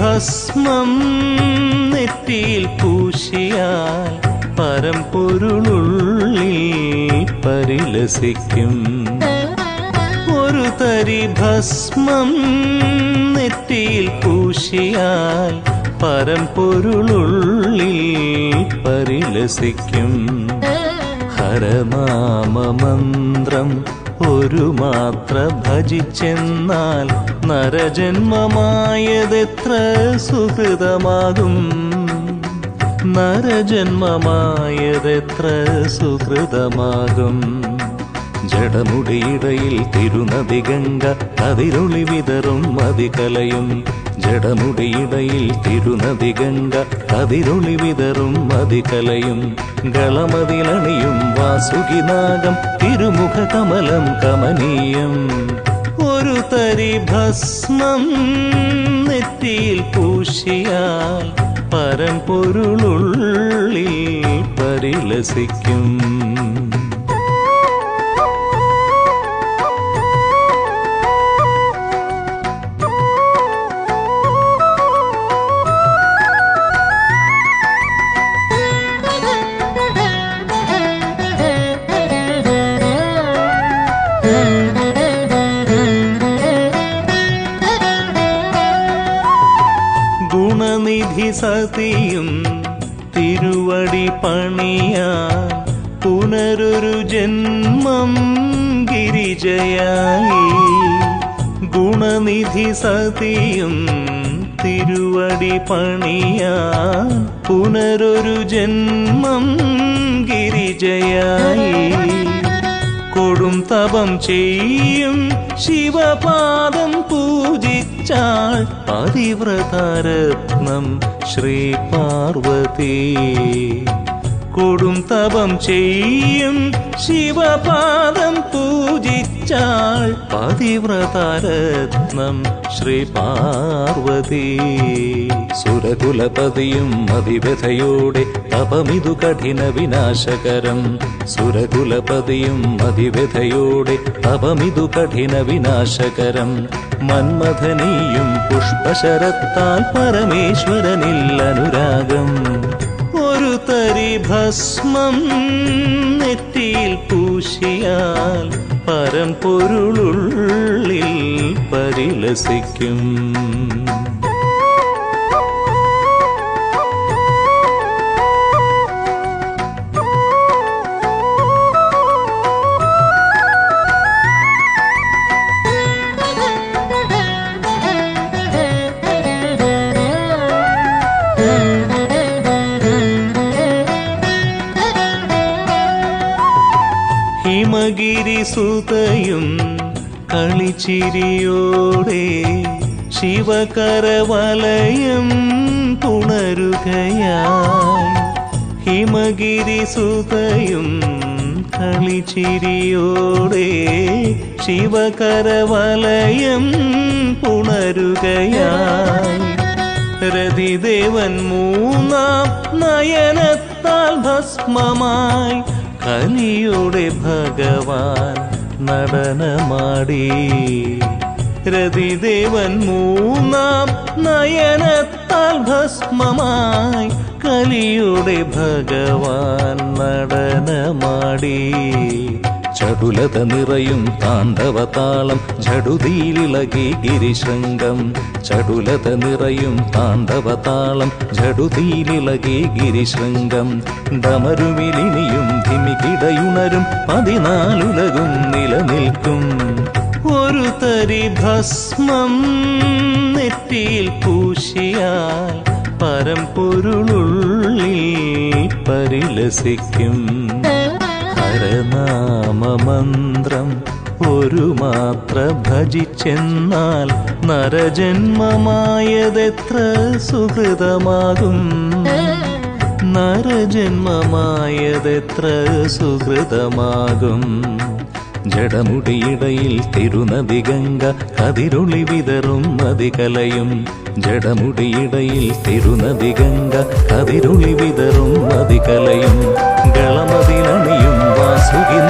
ഭസ്മം നെറ്റിയിൽ പൂശിയാൽ പരമ്പൊരുളുള്ളിൽ പരിലസിക്കും. ഒരു തരി ഭസ്മം നെറ്റിയിൽ പൂശിയാൽ പരമ്പൊരുളുള്ളിൽ പരിലസിക്കും. ഹരനാമമന്ത്രം ഒരു മാത്ര ഭജിച്ചെന്നാൽ നരജന്മമായതെത്ര സുഹൃതമാകും? നരജന്മമായതെത്ര സുഹൃതമാകും? ജഡമുടിയിടയിൽ തിരുനദി ഗംഗ അതിരുളി വിതറും മതികലയും ജഡമുടിയിടയിൽ തിരുനദി ഗംഗ അതിരുളി വിതറും മതികലയും ഗളമതിലണിയും വാസുകിനാഗം തിരുമുഖ കമലം കമനീയം. ഒരു തരി ഭസ്മം നെറ്റിയിൽ പൂശിയാൽ പരമ്പൊരുളുള്ളിൽ പരിലസിക്കും. ഗുണനിധി സതിയും തിരുവടി പണിയ പുനരൊരു ജന്മം ഗിരിജയായി. ഗുണനിധി സതിയും തിരുവടി പണിയ പുനരൊരു ജന്മം ഗിരിജയായി. കൊടും തപം ചെയ്യും. ശിവപാദം പൂജിച്ചാൾ പതിവ്രതാരത്നം ശ്രീ പാർവതി. കൊടും തപം ചെയ്യും. ശിവപാദം പൂജിച്ചാൾ പതിവ്രതാരത്നം ശ്രീ പാർവതി സുരകുലപതിയും അതിവ്യഥയോടെ തപമിതു കഠിന വിനാശകരം. സുരകുലപതിയും അതിവ്യഥയോടെ തപമിതു കഠിന വിനാശകരം. മന്മഥനീയും പുഷ്പശരത്താൽ തരി ഭസ്മം നെറ്റിയിൽ പൂശിയാൽ പരമ്പൊരുളുള്ളിൽ പരിലസിക്കും. ഹിമഗിരി സുതയും കളിച്ചിരിയോടെ ശിവകരവലയം പുണരുകയായി ഹിമഗിരി സുതയും കളിച്ചിരിയോടെ ശിവകരവലയം പുണരുകയായി രതിദേവൻ മൂന്നാം നയനത്താൽ ഭസ്മമായി കലിയുടെ ഭഗവാൻ നടനമാടി. രതിദേവൻ മൂന്നാം നയനത്താൽ ഭസ്മമായി കലിയുടെ ഭഗവാൻ നടനമാടി. ചടുലത നിറയും താണ്ഡവതാളം ജടുതിയിലിളകി ഗിരിശൃംഗം ചടുലത നിറയും താണ്ഡവതാളം ജടുതിയിലിളകി ഗിരിശൃംഗം ഡമരുമിലിനിയും ധിമികിടയുണരും പതിനാലുലകും നിലനിൽക്കും. ഒരു തരി ഭസ്മം നെറ്റിയിൽ പൂശിയാൽ പരമ്പൊരുളുള്ളിൽ പരിലസിക്കും. ഹരനാമമന്ത്രം ഒരു മാത്ര ഭജിച്ചെന്നാൽ നരജന്മമായതെത്ര സുഹൃതമാകും? നരജന്മമായതെത്ര സുഹൃതമാകും? ജഡമുടിയിടയിൽ തിരുനദി ഗംഗ കതിരുളി വിതറും മതികലയും ജഡമുടിയിടയിൽ തിരുനദി ഗംഗ കതിരുളി വിതറും മതികലയും ഗളമതിലണിയും ಸುಗಿನ